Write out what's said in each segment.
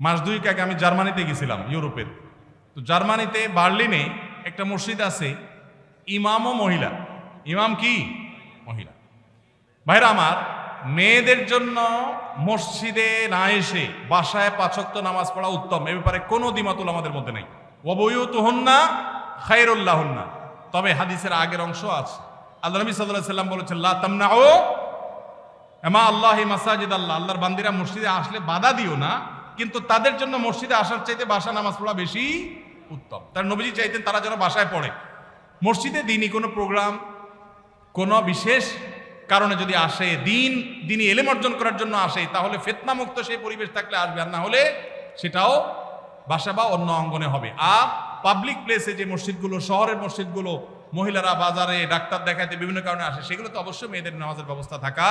মাস দুই আগে আমি জার্মানিতে গেছিলাম, ইউরোপের। তো জার্মানিতে বার্লিনে একটা মসজিদ আছে, ইমামও মহিলা। ইমাম কি? মহিলা। ভাইরা আমার, মেয়েদের জন্য মসজিদে না এসে বাসায় পাচক্ত নামাজ পড়া উত্তম, এ ব্যাপারে কোনো দ্বিমতুল আমাদের মধ্যে নেই। অবয়ুত হন্না খাইরুল্লাহ হন্না তবে হাদিসের আগের অংশ আছে। আল্লাহ নবী সাল্লাম বলেছেন, লা তামনাও এমা আল্লাহ মাসাজিদ আল্লাহ আল্লাহর বান্দিরা মসজিদে আসলে বাধা দিও না। কিন্তু তাদের জন্য মসজিদে আসার চাইতে বাসা নামাজ পড়া বেশি উত্তম। তার নবীজি চাইতেন তারা যেন বাসায় পড়ে। মসজিদে দিনই কোনো প্রোগ্রাম, কোনো বিশেষ কারণে যদি আসে দিন, দিনই এলেম অর্জন করার জন্য আসে, তাহলে ফেতনামুক্ত সেই পরিবেশ থাকলে আসবে, আর না হলে সেটাও বাসা বা অন্য অঙ্গনে হবে। আর পাবলিক প্লেসে যে মসজিদগুলো, শহরের মসজিদগুলো, মহিলারা বাজারে, ডাক্তার দেখাতে বিভিন্ন কারণে আসে সেগুলো তো অবশ্যই মেয়েদের নামাজের ব্যবস্থা থাকা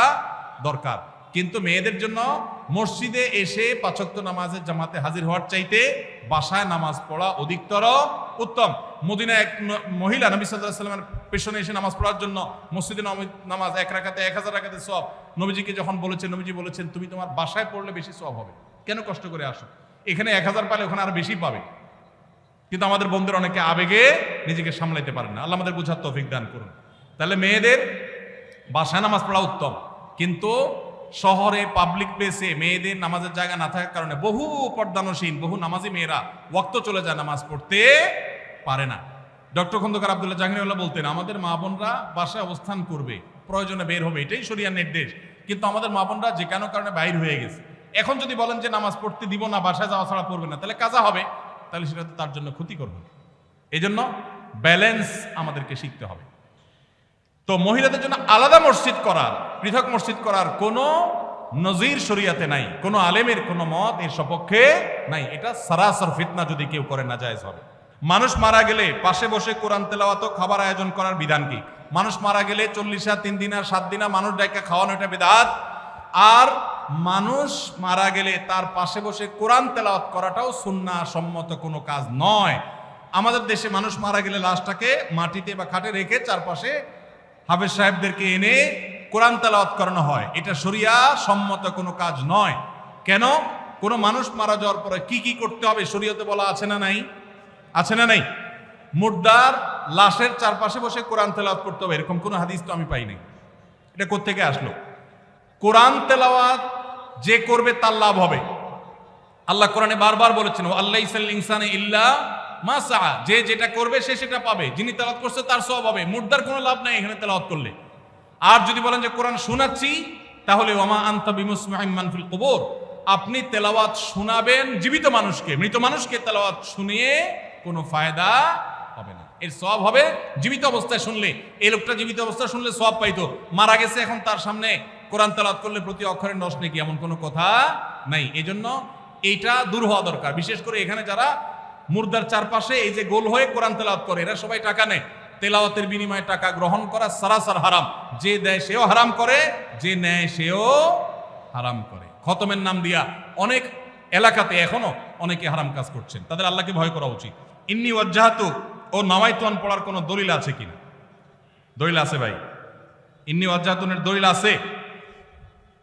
দরকার। কিন্তু মেয়েদের জন্য মসজিদে এসে পাচক্ত নামাজের জামাতে হাজির হওয়ার চাইতে বাসায় নামাজ পড়া অধিকতর উত্তম। মদিনা এক মহিলা নবী সাল্লামের পেছনে এসে নামাজ পড়ার জন্য মসজিদে নম- নামাজ এক রাখাতে এক হাজার রাখাতে সব নবীজিকে যখন বলেছেন, নবীজি বলেছেন, তুমি তোমার বাসায় পড়লে বেশি সব হবে। কেন কষ্ট করে আসো? এখানে এক হাজার পালে ওখানে আরও বেশি পাবে। কিন্তু আমাদের বন্ধুরা অনেকে আবেগে নিজেকে সামলাইতে পারেন না। আল্লাহ আমাদের বোঝার তৌফিক দান করুন। তাহলে মেয়েদের বাসায় নামাজ পড়া উত্তম। কিন্তু শহরে পাবলিক প্লেসে মেয়েদের নামাজের জায়গা না থাকার কারণে বহু পর্দানসীন, বহু নামাজি মেয়েরা ওয়াক্ত চলে যায় নামাজ পড়তে পারে না। ডক্টর খন্দকার আবদুল্লাহ জাহাঙ্গীরুল্লাহ বলতেন, আমাদের মা বোনরা বাসায় অবস্থান করবে, প্রয়োজনে বের হবে, এটাই শরিয়ার নির্দেশ। কিন্তু আমাদের মা বোনরা যে কোনো কারণে বাইর হয়ে গেছে। এখন যদি বলেন যে নামাজ পড়তে দিব না, বাসায় যাওয়া ছাড়া পড়বে না, তাহলে কাজা হবে, তাহলে সেটা তো তার জন্য ক্ষতি করবে এই জন্য ব্যালেন্স আমাদেরকে শিখতে হবে। তো মহিলাদের জন্য আলাদা মসজিদ করার পৃথক মসজিদ করার কোনো নজির শরিয়াতে নাই, কোনো আলেমের কোনো মত এর সপক্ষে নাই। এটা সারাসর ফিতনা যদি কেউ করে না জায়েজ হবে। মানুষ মারা গেলে পাশে বসে কোরআন তেলাওয়াত খাবার আয়োজন করার বিধান কি? মানুষ মারা গেলে চল্লিশা তিন দিনা সাত দিনা মানুষ ডাইকা খাওয়ানো এটা বিধাত আর মানুষ মারা গেলে তার পাশে বসে কোরআন তেলাওয়াত করাটাও সুন্না সম্মত কোনো কাজ নয়। আমাদের দেশে মানুষ মারা গেলে লাশটাকে মাটিতে বা খাটে রেখে চারপাশে হাফেজ সাহেবদেরকে এনে কোরআন তালাওয়াত করানো হয়। এটা শরিয়া সম্মত কোনো কাজ নয়। কেন? কোনো মানুষ মারা যাওয়ার পরে কি কি করতে হবে শরীয়তে বলা আছে না নাই? আছে না নাই? মুর্দার লাশের চারপাশে বসে কোরআন তেলাওয়াত করতে হবে। এরকম কোনো হাদিস তো আমি পাইনি। এটা কোত্থেকে আসলো? কোরআন তেলাওয়াত যে করবে তার লাভ হবে। আল্লাহ কোরআনে বারবার বলেছেন আল্লাহ ইনসানে ইল্লা মাসা যে যেটা করবে সে সেটা পাবে। যিনি তেলাওয়াত করছে তার সব হবে। মুর্দার কোনো লাভ নাই এখানে তেলাওয়াত করলে। আর যদি বলেন যে কোরআন শোনাচ্ছি, তাহলে ওমা আন্তা বিমুসমাইমান ফিল কবর। আপনি তেলাওয়াত শোনাবেন জীবিত মানুষকে, মৃত মানুষকে তেলাওয়াত শুনিয়ে কোনো ফায়দা হবে না। এর সব হবে জীবিত অবস্থায় শুনলে। এই লোকটা জীবিত অবস্থায় শুনলে সব পাইতো। মারা গেছে এখন তার সামনে। কোরআন তেলাওয়াত করলে প্রতি অক্ষরে নষ্ট নাকি এমন কোনো কথা নাই। এজন্য এইটা দূর হওয়া দরকার। বিশেষ করে এখানে যারা মুর্দার চারপাশে এই যে গোল হয়ে কোরআন তেলাওয়াত করে, এরা সবাই টাকা নেয়। তেলাওয়াতের বিনিময়ে টাকা গ্রহণ করা সারাসার হারাম। যে দেয় সেও হারাম করে, যে নেয় সেও হারাম করে। খতমের নাম দিয়া অনেক এলাকাতে এখনও অনেকে হারাম কাজ করছেন। তাদের আল্লাহকে ভয় করা উচিত। ইন্নি ওয়াজ্জাহাতু, ও নামাইতুয়ান পড়ার কোনো দলিল আছে কিনা দলিল আছে ভাই। ইন্নি ওয়াজ্জাহাতুনের দলিল আছে।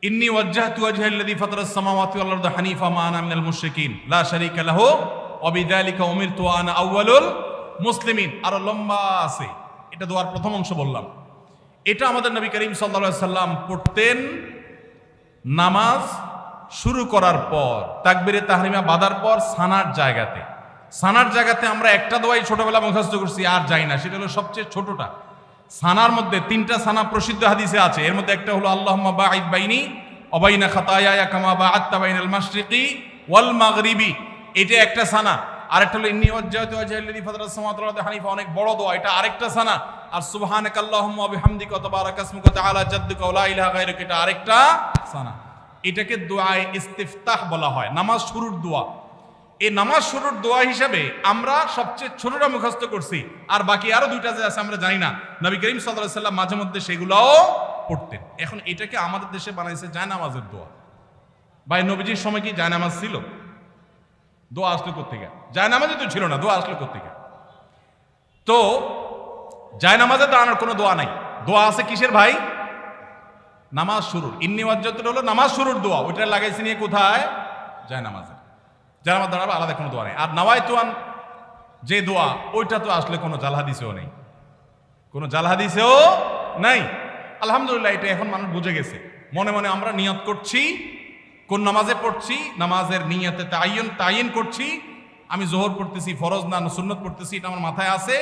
ইন্নি ওয়াজ্জাহতু ওয়াজহা আল্লাযী ফাতারাস সামাওয়াতি ওয়াল আরদা হানিফা মা আনা মিনাল মুশরিকিন। লা শারীকা লাহু ওয়া বিযালিকা উমিরতু আনা আউয়ালুল মুসলিমিন আরও লম্বা আছে। এটা দোয়ার প্রথম অংশ বললাম। এটা আমাদের নবী করিম আলাইহি সাল্লাম পড়তেন নামাজ শুরু করার পর, তাকবিরে তাহরিমা বাঁধার পর সানার জায়গাতে। সানার জায়গাতে আমরা একটা দোয়াই ছোটবেলা মুখস্থ করছি, আর যাই না। সেটা হলো সবচেয়ে ছোটটা। সানার মধ্যে তিনটা সানা প্রসিদ্ধ হাদিসে আছে। এর মধ্যে একটা হলো বাঈদ বাইনি অবাইনা খাতায়া কামা বাআত্তা বাইনাল মাশরিকি ওয়াল মাগরিবি। এটা একটা সানা। আরেকটা হলো, ইন্নী ওয়াজ্জাহতু ওয়াজহাল্লাযী ফাতারাস সামাওয়াতি ওয়াল আরদি হানিফা অনেক বড় দোয়া, এটা আরেকটা সানা। আর সুবহানাকা আল্লাহুম্মা ওয়া বিহামদিকা ওয়া তাবারাকা ইসমুকা তাআলা জাদ্দুকা ওয়া লা ইলাহা গায়রুকা, এটা আরেকটা সানা। এটাকে দোয়ায়ে ইস্তিফতাহ বলা হয়, নামাজ শুরুর দোয়া। এই নামাজ শুরুর দোয়া হিসাবে আমরা সবচেয়ে ছোটটা মুখস্থ করছি, আর বাকি আরও দুইটা যে আছে আমরা জানি না। নবী করিম সাল্লাল্লাহু সাল্লাম মাঝে মধ্যে সেগুলোও পড়তেন। এখন এটাকে আমাদের দেশে বানাইছে জায়নামাজের দোয়া। ভাই, নবীজির সময় কি জায়নামাজ ছিল? দোয়া আসলো কোথেকে জায়নামাজে তো ছিল না, দোয়া আসলো কোথেকে তো জায়নামাজে দাঁড়ানোর কোনো দোয়া নাই। দোয়া আছে কিসের ভাই? নামাজ শুরুর। ইন্নি ওয়াজ্জাতুল হলো নামাজ শুরুর দোয়া। ওইটা লাগাইছে নিয়ে কোথায়? জায়নামাজে। আমার দাঁড়াবে আলাদা কোনো দোয়া নেই। আর নাওয়াইতুয়ান যে দোয়া, ওইটা তো আসলে কোনো জাল হাদিসেও নেই। কোনো জাল হাদিসেও নাই। আলহামদুলিল্লাহ, এটা এখন মানুষ বুঝে গেছে। মনে মনে আমরা নিয়ত করছি কোন নামাজে পড়ছি, নামাজের নিয়তে তাইন তাইন করছি, আমি জোহর পড়তেছি, ফরজ না সুন্নত পড়তেছি, এটা আমার মাথায় আছে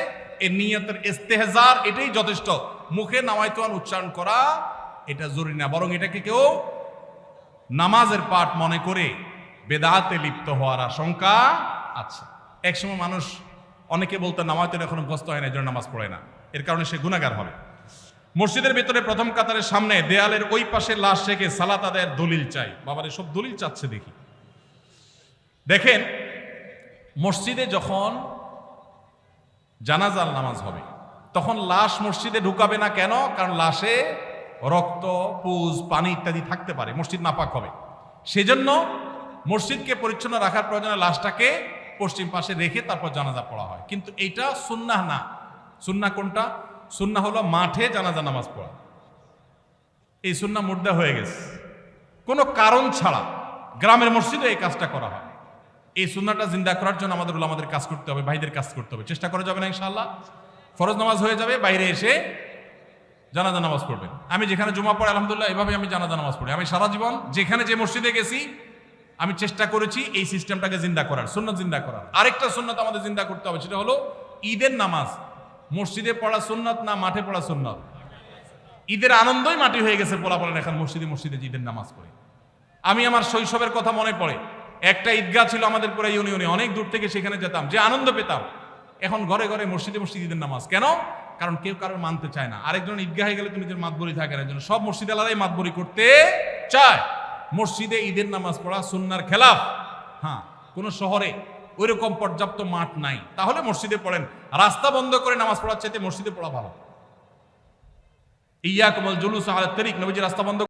এই নিয়তের ইস্তেহজার এটাই যথেষ্ট। মুখে নামাইতোয়ান উচ্চারণ করা, এটা জরুরি না, বরং এটাকে কেউ নামাজের পাঠ মনে করে বেদাতে লিপ্ত হওয়ার আশঙ্কা আছে। একসময় মানুষ অনেকে বলতো নামাজের এখনও গ্রস্ত হয় না এই জন্য নামাজ পড়ে না। এর কারণে সে গুণাগার হবে। মসজিদের ভিতরে প্রথম কাতারের সামনে দেয়ালের ওই পাশে লাশ রেখে সালাত আদায়ের দলিল চাই। বাবার, সব দলিল চাচ্ছে দেখি। দেখেন, মসজিদে যখন জানাজাল নামাজ হবে, তখন লাশ মসজিদে ঢুকাবে না কেন? কারণ লাশে রক্ত, পুজ, পানি ইত্যাদি থাকতে পারে, মসজিদ নাপাক হবে। সেজন্য মসজিদকে পরিচ্ছন্ন রাখার প্রয়োজনে লাশটাকে পশ্চিম পাশে রেখে তারপর জানাজা পড়া হয়। কিন্তু এইটা সুন্নাহ না। সুন্না কোনটা? সুন্না হলো মাঠে জানাজা নামাজ পড়া। এই সুন্না মুর্দা হয়ে গেছে। কোনো কারণ ছাড়া গ্রামের মসজিদে এই কাজটা করা হয়। এই সুন্নাটা জিন্দা করার জন্য আমাদের আমাদের কাজ করতে হবে, ভাইদের কাজ করতে হবে। চেষ্টা করা যাবে না ইনশাআল্লাহ। ফরজ নামাজ হয়ে যাবে, বাইরে এসে জানাজা নামাজ পড়বেন আমি যেখানে জমা পড়ে, আলহামদুলিল্লাহ এভাবে আমি জানাজা নামাজ পড়ি। আমি সারা জীবন যেখানে যে মসজিদে গেছি, আমি চেষ্টা করেছি এই সিস্টেমটাকে জিন্দা করার, সুন্নত জিন্দা করার। আরেকটা সুন্নত আমাদের জিন্দা করতে হবে, সেটা হলো ঈদের নামাজ। মসজিদে পড়া সুন্নত না মাঠে পড়া সুন্নত? ঈদের আনন্দই মাটি হয়ে গেছে পোলা বলেন এখন মসজিদে মসজিদে ঈদের নামাজ পড়ে। আমি আমার শৈশবের কথা মনে পড়ে। একটা ঈদগাহ ছিল আমাদের পুরো ইউনিয়নে, অনেক দূর থেকে সেখানে যেতাম, যে আনন্দ পেতাম। এখন ঘরে ঘরে মসজিদে মসজিদ ঈদের নামাজ। কেন? কারণ কেউ কারোর মানতে চায় না। আরেকজন ঈদগাহে গেলে তুমি মাতবরি থাকে না সব মসজিদ আলাদাই মাতবরি করতে চায়। মসজিদে ঈদের নামাজ পড়া সুন্নার খেলাফ। হ্যাঁ কোনো শহরে ওইরকম পর্যাপ্ত মাঠ নাই। তাহলে মসজিদে পড়েন। রাস্তা বন্ধ করে নামাজ পড়ার চাইতে মসজিদে পড়া ভালো। ইয়া কমল জুলুস আহ তরিক। নবীজি রাস্তা বন্ধ